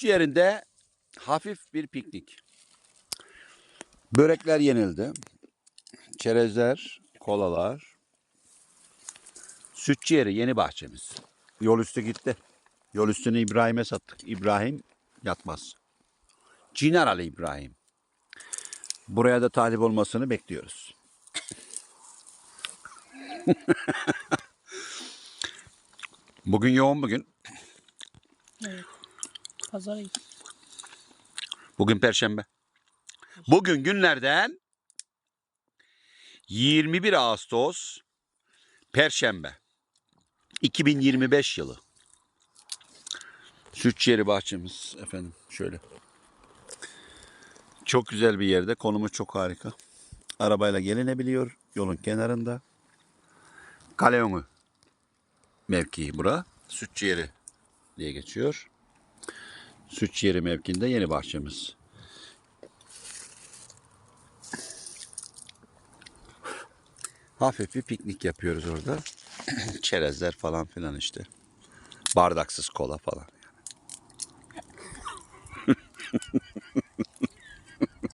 Sütçü yerinde hafif bir piknik. Börekler yenildi. Çerezler, kolalar. Sütçü yeri yeni bahçemiz. Yol üstü gitti. Yol üstünü İbrahim'e sattık. İbrahim yatmaz. Cinar Ali İbrahim. Buraya da talip olmasını bekliyoruz. Bugün yoğun bugün. Evet. Pazar Bugün Perşembe. Bugün günlerden 21 Ağustos Perşembe 2025 yılı. Sütçüyeri bahçemiz efendim şöyle. Çok güzel bir yerde. Konumu çok harika. Arabayla gelinebiliyor. Yolun kenarında. Kale önü mevkii bura. Sütçüyeri diye geçiyor. Sütçüyeri mevkinde yeni bahçemiz. Hafif bir piknik yapıyoruz orada. Çerezler falan filan işte. Bardaksız kola falan.